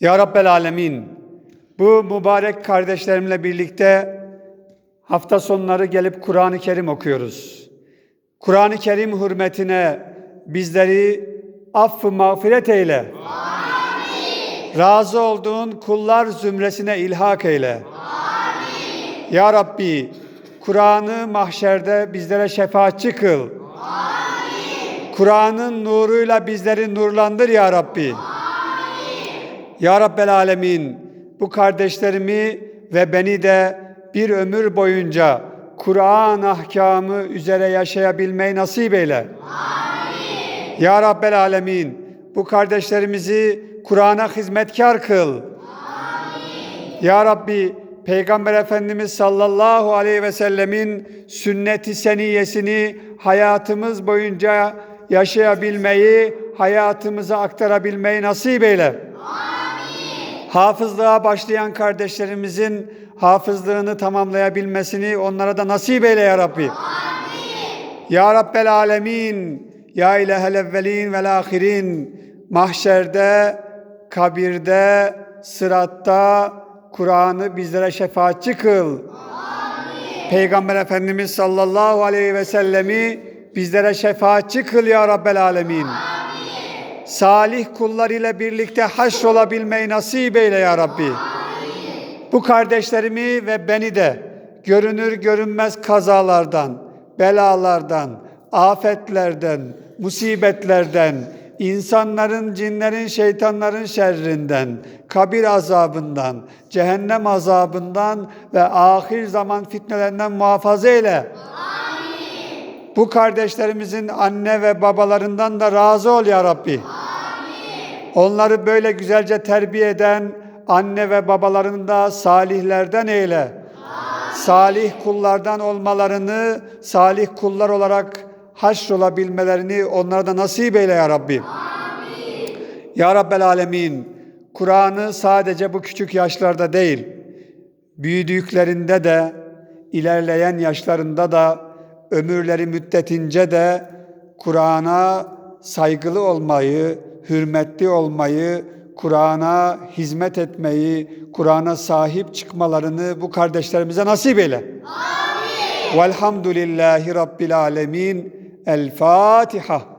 Ya Rabbel Alemin, bu mübarek kardeşlerimle birlikte hafta sonları gelip Kur'an-ı Kerim okuyoruz. Kur'an-ı Kerim hürmetine bizleri affı mağfiret eyle. Razı olduğun kullar zümresine ilhak eyle. Ya Rabbi, Kur'an'ı mahşerde bizlere şefaatçi kıl. Kur'an'ın nuruyla bizleri nurlandır ya Rabbi. Ya Rabbel Alemin, bu kardeşlerimi ve beni de bir ömür boyunca Kur'an ahkamı üzere yaşayabilmeyi nasip eyle. Ya Rabbel Alemin, bu kardeşlerimizi Kur'an'a hizmetkar kıl. Ya Rabbi, Peygamber Efendimiz sallallahu aleyhi ve sellemin sünnet-i seniyesini hayatımız boyunca yaşayabilmeyi, hayatımıza aktarabilmeyi nasip eyle. Hafızlığa başlayan kardeşlerimizin hafızlığını tamamlayabilmesini onlara da nasip eyle ya Rabbi. Ya Rabbel Alemin, Ya İlahel Evvelin vel Ahirin, mahşerde, kabirde, sıratta, Kur'an'ı bizlere şefaatçi kıl. Peygamber Efendimiz sallallahu aleyhi ve sellemi bizlere şefaatçi kıl ya Rabbel Alemin. Salih kullar ile birlikte haşr olabilmeyi nasip eyle ya Rabbi. Bu kardeşlerimi ve beni de görünür görünmez kazalardan, belalardan, afetlerden, musibetlerden, insanların, cinlerin, şeytanların şerrinden, kabir azabından, cehennem azabından ve ahir zaman fitnelerinden muhafaza eyle. Bu kardeşlerimizin anne ve babalarından da razı ol ya Rabbi. Onları böyle güzelce terbiye eden anne ve babalarını da salihlerden eyle. Salih kullardan olmalarını, salih kullar olarak haşr olabilmelerini onlara da nasip eyle ya Rabbi. Ya Rabbel Alemin, Kur'an'ı sadece bu küçük yaşlarda değil, büyüdüklerinde de, ilerleyen yaşlarında da, ömürleri müddetince de Kur'an'a saygılı olmayı, hürmetli olmayı, Kur'an'a hizmet etmeyi, Kur'an'a sahip çıkmalarını bu kardeşlerimize nasip eyle. Amin. Velhamdülillahi Rabbil Alemin. El Fatiha.